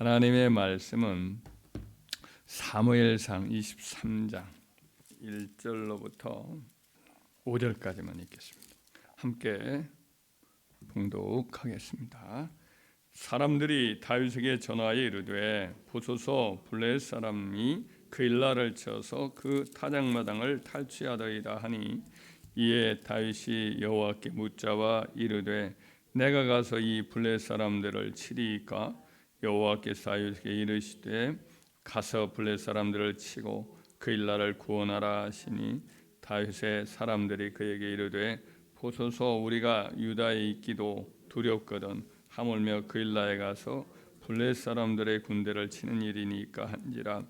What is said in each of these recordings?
하나님의 말씀은 사무엘상 23장 1절로부터 5절까지만 읽겠습니다. 함께 봉독하겠습니다. 사람들이 다윗에게 전하여 이르되 보소서 블레 사람이 그 일라를 쳐서 그 타작마당을 탈취하더이다 하니 이에 다윗이 여호와께 묻자와 이르되 내가 가서 이 블레 사람들을 치리이까 여호와께서 다윗에게 이르시되 가서 블레 사람들을 치고 그 일라를 구원하라 하시니 다윗의 사람들이 그에게 이르되 보소서 우리가 유다에 있기도 두렵거든 하물며 그 일라에 가서 블레 사람들의 군대를 치는 일이니까 한지라.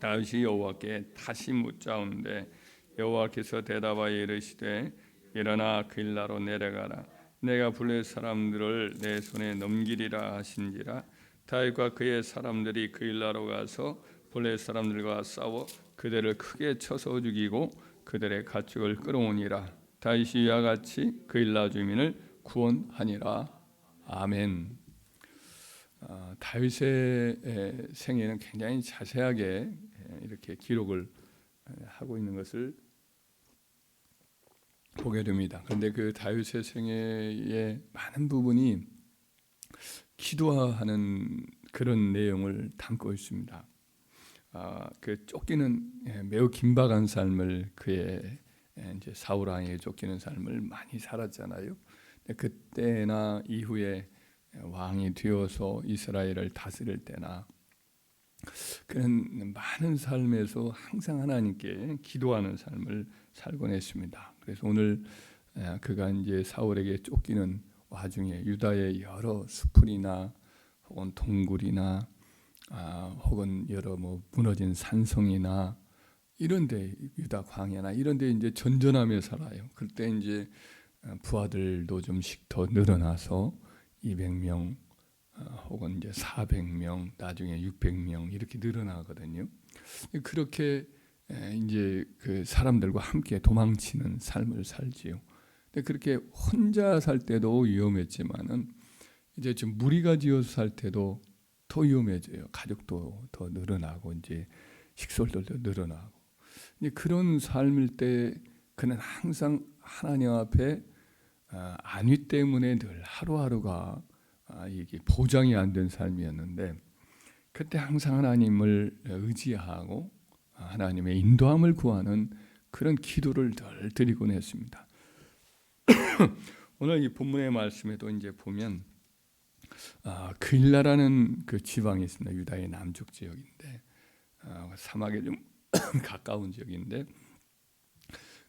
다윗이 여호와께 다시 묻자온데 여호와께서 대답하여 이르시되 일어나 그 일라로 내려가라 내가 블레 사람들을 내 손에 넘기리라 하신지라. 다윗과 그의 사람들이 그 일라로 가서 블레 사람들과 싸워 그들을 크게 쳐서 죽이고 그들의 가축을 끌어오니라. 다윗이 이와 같이 그 일라 주민을 구원하니라. 아멘. 아, 다윗의 생애는 굉장히 자세하게 이렇게 기록을 하고 있는 것을 보게 됩니다. 그런데 그 다윗의 생애의 많은 부분이 기도하는 그런 내용을 담고 있습니다. 아, 그 쫓기는 매우 긴박한 삶을 그의 이제 사울 왕에게 쫓기는 삶을 많이 살았잖아요. 그때나 이후에 왕이 되어서 이스라엘을 다스릴 때나 그런 많은 삶에서 항상 하나님께 기도하는 삶을 살곤 했습니다. 그래서 오늘 그가 이제 사울에게 쫓기는 와중에 유다의 여러 수풀이나 혹은 동굴이나 아, 혹은 여러 뭐 무너진 산성이나 이런데 유다 광야나 이런데 이제 전전하며 살아요. 그때 이제 부하들도 좀씩 더 늘어나서 200명 혹은 이제 400명, 나중에 600명 이렇게 늘어나거든요. 그렇게 이제 그 사람들과 함께 도망치는 삶을 살지요. 근데 그렇게 혼자 살 때도 위험했지만은 이제 좀 무리가 지어서 살 때도 더 위험해져요. 가족도 더 늘어나고 이제 식솔들도 늘어나고. 이제 그런 삶일 때 그는 항상 하나님 앞에 안위 때문에 늘 하루하루가 이게 보장이 안 된 삶이었는데 그때 항상 하나님을 의지하고 하나님의 인도함을 구하는 그런 기도를 늘 드리곤 했습니다. 오늘 이 본문의 말씀에도 이제 보면 아, 그일라라는 그 지방이 있습니다. 유다의 남쪽 지역인데 아, 사막에 좀 가까운 지역인데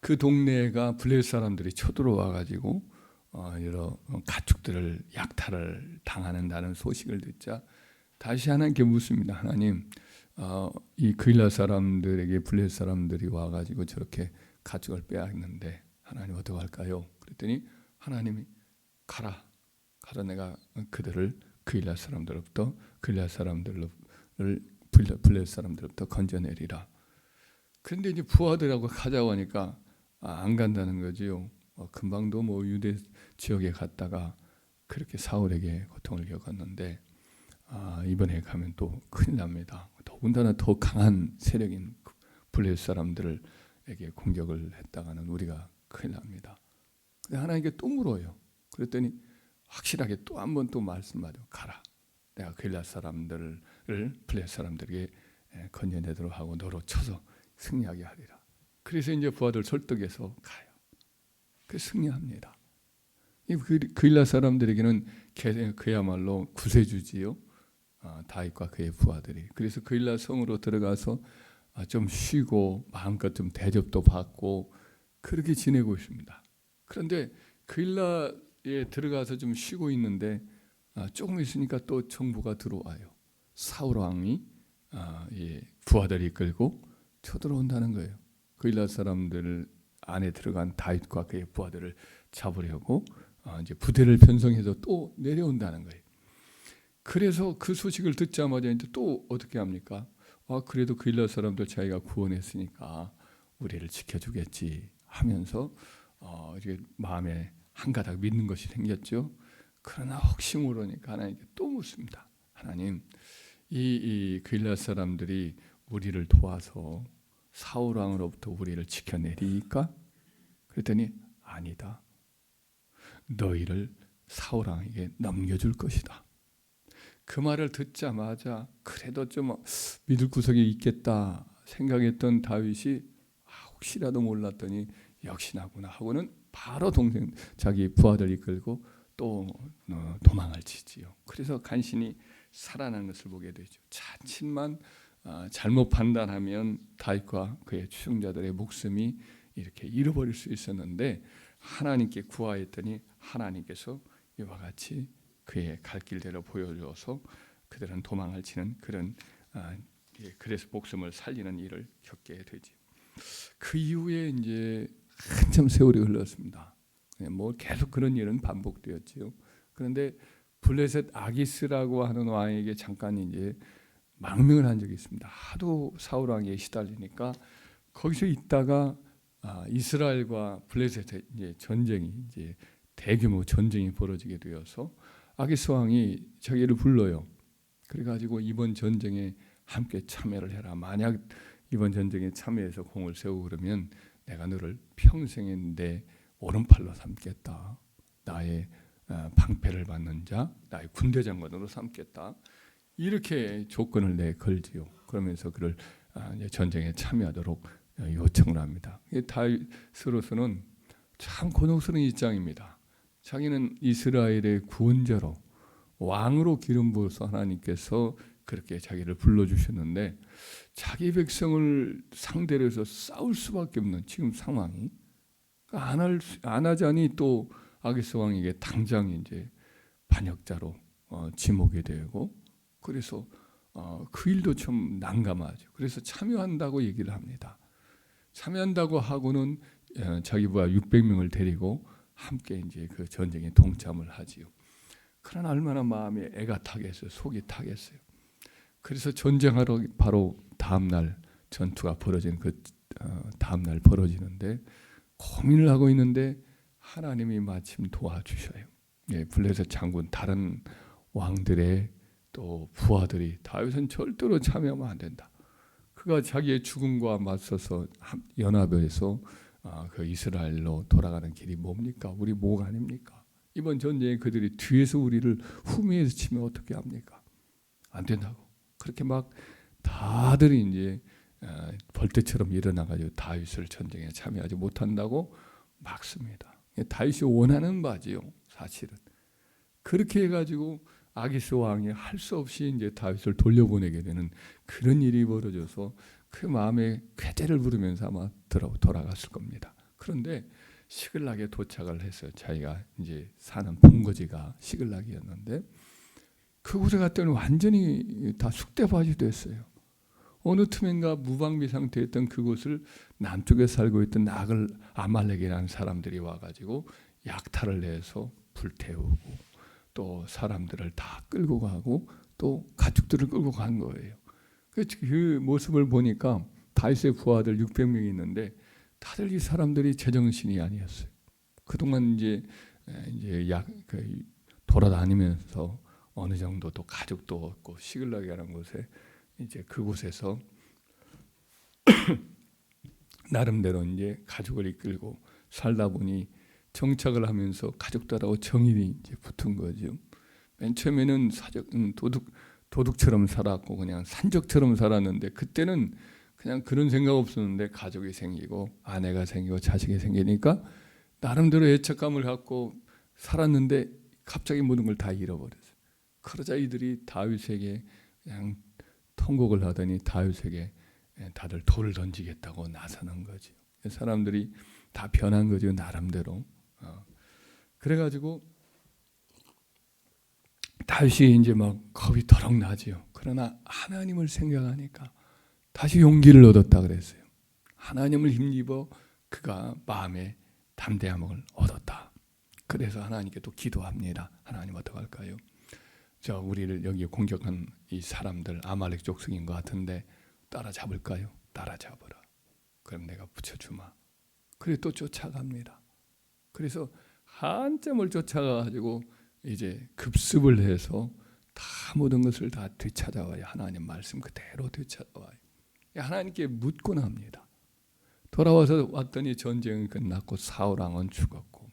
그 동네가 블레 사람들이 쳐들어와 가지고 어, 여러 가축들을 약탈을 당하는다는 소식을 듣자 다시 하나님께 묻습니다. 하나님, 어, 이 그일라 사람들에게 블레 사람들이 와가지고 저렇게 가축을 빼앗는데 하나님 어떻게 할까요? 그랬더니 하나님이 가라, 가라 내가 그들을 그일라 사람들로부터 그일라 사람들을 블레 사람들로부터 건져내리라. 그런데 이제 부하들하고 가자고 하니까 아, 안 간다는 거지요. 어, 금방도 뭐 유대 지역에 갔다가 그렇게 사울에게 고통을 겪었는데 아, 이번에 가면 또 큰일 납니다. 더군다나 더 강한 세력인 블레 사람들에게 공격을 했다가는 우리가 큰일 납니다. 근데 하나님께 또 물어요. 그랬더니 확실하게 또 한 번 또 말씀하죠. 가라. 내가 그일라 사람들을 블레 사람들에게 건져내도록 하고 너로 쳐서 승리하게 하리라. 그래서 이제 부하들 설득해서 가요. 그 승리합니다. 이 그일라 사람들에게는 그야말로 구세주지요. 아, 다윗과 그의 부하들이. 그래서 그일라 성으로 들어가서 아, 좀 쉬고 마음껏 좀 대접도 받고 그렇게 지내고 있습니다. 그런데 그일라에 들어가서 좀 쉬고 있는데 아, 조금 있으니까 또 정부가 들어와요. 사울 왕이 부하들 이 끌고 쳐들어온다는 거예요. 그일라 사람들 안에 들어간 다윗과 그의 부하들을 잡으려고 어, 이제 부대를 편성해서 또 내려온다는 거예요. 그래서 그 소식을 듣자마자 이제 또 어떻게 합니까? 아 그래도 그일라 사람들 자기가 구원했으니까 우리를 지켜주겠지 하면서 어, 이게 마음에 한 가닥 믿는 것이 생겼죠. 그러나 혹시 모르니까 하나님께 또 묻습니다. 하나님 이, 이 그일라 사람들이 우리를 도와서 사울 왕으로부터 우리를 지켜내리까? 그랬더니 아니다. 너희를 사울 왕에게 넘겨줄 것이다. 그 말을 듣자마자 그래도 좀 믿을 구석이 있겠다 생각했던 다윗이 아, 혹시라도 몰랐더니 역시나구나 하고는 바로 동생 자기 부하들 이끌고 또 어, 도망을 치지요. 그래서 간신히 살아난 것을 보게 되죠. 자칫만 아, 잘못 판단하면 다윗과 그의 추종자들의 목숨이 이렇게 잃어버릴 수 있었는데 하나님께 구하였더니 하나님께서 이와 같이 그의 갈 길대로 보여줘서 그들은 도망을 치는 그런 아, 예, 그래서 목숨을 살리는 일을 겪게 되지. 그 이후에 이제 한참 세월이 흘렀습니다. 예, 뭐 계속 그런 일은 반복되었지요. 그런데 블레셋 아기스라고 하는 왕에게 잠깐 이제 망명을 한 적이 있습니다. 하도 사울 왕에 시달리니까 거기서 있다가 아, 이스라엘과 블레셋의 이제 전쟁이 이제 대규모 전쟁이 벌어지게 되어서 아기스 왕이 자기를 불러요. 그래가지고 이번 전쟁에 함께 참여를 해라. 만약 이번 전쟁에 참여해서 공을 세우고 그러면 내가 너를 평생에 내 오른팔로 삼겠다. 나의 어, 방패를 받는 자, 나의 군대 장관으로 삼겠다. 이렇게 조건을 내 걸지요. 그러면서 그를 아, 이제 전쟁에 참여하도록 어, 요청을 합니다. 다윗으로서는 참 곤혹스러운 입장입니다. 자기는 이스라엘의 구원자로 왕으로 기름 부어서 하나님께서 그렇게 자기를 불러 주셨는데 자기 백성을 상대로 해서 싸울 수밖에 없는 지금 상황이 안할 안 하자니 또 아기스 왕에게 당장 이제 반역자로 어, 지목이 되고 그래서 어, 그 일도 좀 난감하죠. 그래서 참여한다고 얘기를 합니다. 참여한다고 하고는 어, 자기 부하 600명을 데리고 함께 이제 그 전쟁에 동참을 하지요. 그러나 얼마나 마음에 애가 타겠어요. 속이 타겠어요. 그래서 전쟁하러 바로 다음 날 전투가 벌어지는 그 어, 다음 날 벌어지는데 고민을 하고 있는데 하나님이 마침 도와주셔요. 예, 블레셋 장군 다른 왕들의 또 부하들이 다윗은 절대로 참여하면 안 된다. 그가 자기의 죽음과 맞서서 연합해서 아, 그 이스라엘로 돌아가는 길이 뭡니까? 우리 목 아닙니까? 이번 전쟁에 그들이 뒤에서 우리를 후미에서 치면 어떻게 합니까? 안 된다고. 그렇게 막 다들 이제 아, 벌떼처럼 일어나가지고 다윗을 전쟁에 참여하지 못한다고 막습니다. 다윗이 원하는 바지요, 사실은. 그렇게 해가지고 아기스 왕이 할 수 없이 이제 다윗을 돌려보내게 되는 그런 일이 벌어져서 그 마음에 쾌재를 부르면서 아마 돌아갔을 겁니다. 그런데 시글락에 도착을 해서 자기가 이제 사는 본거지가 시글락이었는데 그곳에 갔더니 완전히 다 쑥대밭이 됐어요. 어느 틈엔가 무방비 상태였던 그곳을 남쪽에 살고 있던 나글 아말렉이라는 사람들이 와가지고 약탈을 해서 불태우고 또 사람들을 다 끌고 가고 또 가축들을 끌고 간 거예요. 그, 그 모습을 보니까 다윗의 부하들 600명이 있는데 다들 이 사람들이 제정신이 아니었어요. 그동안 이제 이제 약 그 돌아다니면서 어느 정도 또 가족도 없고 시글락이라는 곳에 이제 그곳에서 나름대로 이제 가족을 이끌고 살다 보니 정착을 하면서 가족들하고 정일이 이제 붙은 거죠. 맨 처음에는 사적 음, 도둑 도둑처럼 살았고 그냥 산적처럼 살았는데 그때는 그냥 그런 생각 없었는데 가족이 생기고 아내가 생기고 자식이 생기니까 나름대로 애착감을 갖고 살았는데 갑자기 모든 걸 다 잃어버렸어요. 그러자 이들이 다윗에게 그냥 통곡을 하더니 다윗에게 다들 돌을 던지겠다고 나서는 거죠. 사람들이 다 변한 거죠 나름대로. 어. 그래가지고 다윗이 이제 막 겁이 더럭 나지요. 그러나 하나님을 생각하니까 다시 용기를 얻었다 그랬어요. 하나님을 힘입어 그가 마음에 담대함을 얻었다. 그래서 하나님께 또 기도합니다. 하나님 어떡할까요? 저 우리를 여기 공격한 이 사람들 아말렉 족속인 것 같은데 따라잡을까요? 따라잡으라. 그럼 내가 붙여주마. 그래 또 쫓아갑니다. 그래서 한참을 쫓아가가지고 이제 급습을 해서 다 모든 것을 다 되찾아와요. 하나님 말씀 그대로 되찾아와요. 하나님께 묻곤 합니다. 돌아와서 왔더니 전쟁이 끝났고 사울 왕은 죽었고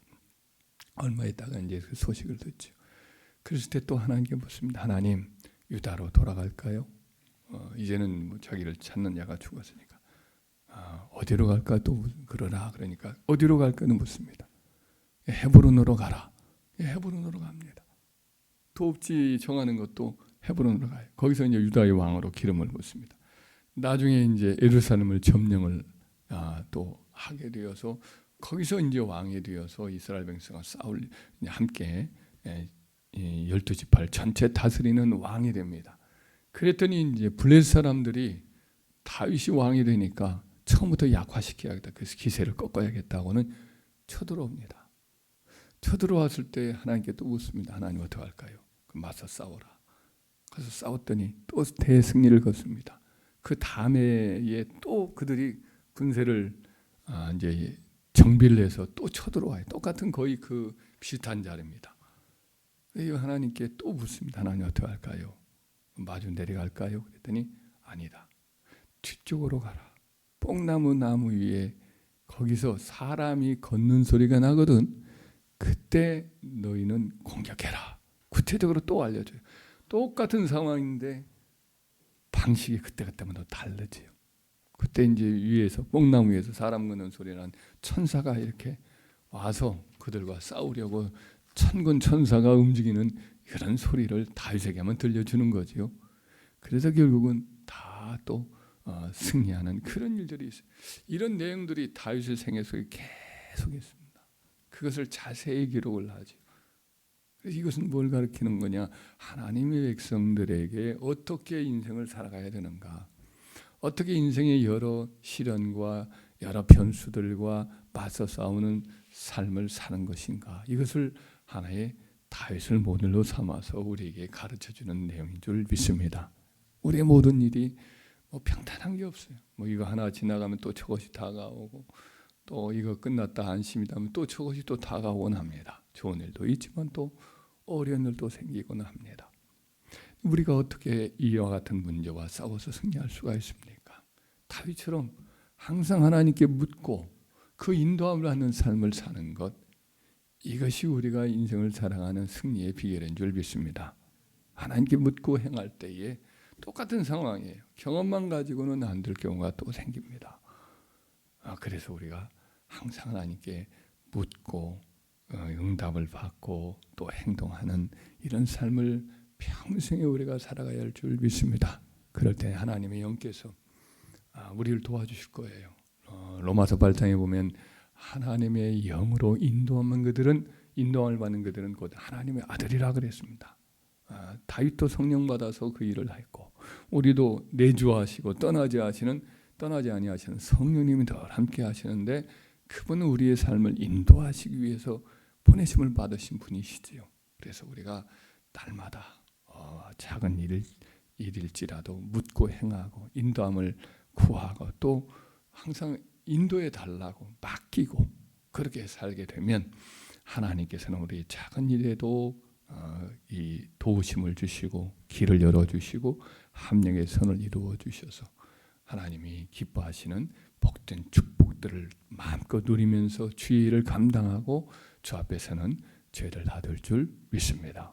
얼마 있다가 이제 그 소식을 듣죠. 그랬을 때 또 하나님께 묻습니다. 하나님 유다로 돌아갈까요? 어, 이제는 뭐 자기를 찾는 자가 죽었으니까 아, 어디로 갈까 또 그러나 그러니까 어디로 갈까는 묻습니다. 헤브론으로 가라. 예, 헤브론으로 갑니다. 도읍지 정하는 것도 헤브론으로 가요. 거기서 이제 유다의 왕으로 기름을 붓습니다. 나중에 이제 예루살렘을 점령을 아, 또 하게 되어서 거기서 이제 왕이 되어서 이스라엘 백성과 싸울 함께 예, 열두 지파를 전체 다스리는 왕이 됩니다. 그랬더니 이제 블레셋 사람들이 다윗이 왕이 되니까 처음부터 약화시켜야겠다. 그래서 기세를 꺾어야겠다고는 쳐들어옵니다. 쳐들어왔을 때 하나님께 또 묻습니다. 하나님 어떻게 할까요? 맞서 싸워라. 그래서 싸웠더니 또 대승리를 거습니다. 그 다음에에 또 그들이 군세를 아 이제 정비를 해서 또 쳐들어와요. 똑같은 거의 그 비슷한 자리입니다. 하나님께 또 묻습니다. 하나님 어떻게 할까요? 마주 내려갈까요? 그랬더니 아니다. 뒤쪽으로 가라. 뽕나무 나무 위에 거기서 사람이 걷는 소리가 나거든. 그때 너희는 공격해라. 구체적으로 또 알려줘요. 똑같은 상황인데 방식이 그때 그때마다 다르지요. 그때 이제 위에서 뽕나무 위에서 사람 걷는 소리란 천사가 이렇게 와서 그들과 싸우려고 천군 천사가 움직이는 그런 소리를 다윗에게 만 들려주는 거지요. 그래서 결국은 다또 어, 승리하는 그런 일들이 있어요. 이런 내용들이 다윗의 생애 속에 계속 있습니다. 그것을 자세히 기록을 하죠. 이것은 뭘 가르치는 거냐? 하나님의 백성들에게 어떻게 인생을 살아가야 되는가? 어떻게 인생의 여러 시련과 여러 변수들과 맞서 싸우는 삶을 사는 것인가? 이것을 하나의 다윗을 모델로 삼아서 우리에게 가르쳐 주는 내용인 줄 믿습니다. 우리의 모든 일이 뭐 평탄한 게 없어요. 뭐 이거 하나 지나가면 또 저것이 다가오고 또 이거 끝났다 안심이다 하면 또 저것이 또 다가오곤 합니다. 좋은 일도 있지만 또 어려운 일도 생기곤 합니다. 우리가 어떻게 이와 같은 문제와 싸워서 승리할 수가 있습니까? 다윗처럼 항상 하나님께 묻고 그 인도함을 하는 삶을 사는 것 이것이 우리가 인생을 살아가는 승리의 비결인 줄 믿습니다. 하나님께 묻고 행할 때에 똑같은 상황이에요. 경험만 가지고는 안 될 경우가 또 생깁니다. 아, 그래서 우리가 항상 하나님께 묻고 어, 응답을 받고 또 행동하는 이런 삶을 평생에 우리가 살아가야 할 줄 믿습니다. 그럴 때 하나님의 영께서 아, 우리를 도와주실 거예요. 어, 로마서 8장에 보면 하나님의 영으로 인도하는 그들은 인도함을 받는 그들은 곧 하나님의 아들이라 그랬습니다. 아, 다윗도 성령 받아서 그 일을 했고 우리도 내주하시고 떠나지 하시는 떠나지 아니하시는 성령님이 더 함께 하시는데 그분은 우리의 삶을 인도하시기 위해서 보내심을 받으신 분이시지요. 그래서 우리가 날마다 어, 작은 일 일일지라도 묻고 행하고 인도함을 구하고 또 항상 인도해 달라고 맡기고 그렇게 살게 되면 하나님께서는 우리 작은 일에도 어, 이 도우심을 주시고 길을 열어 주시고 합력의 선을 이루어 주셔서 하나님이 기뻐하시는 복된 축복들을 마음껏 누리면서 주의 일을 감당하고 주 앞에서는 죄를 다들 줄 믿습니다.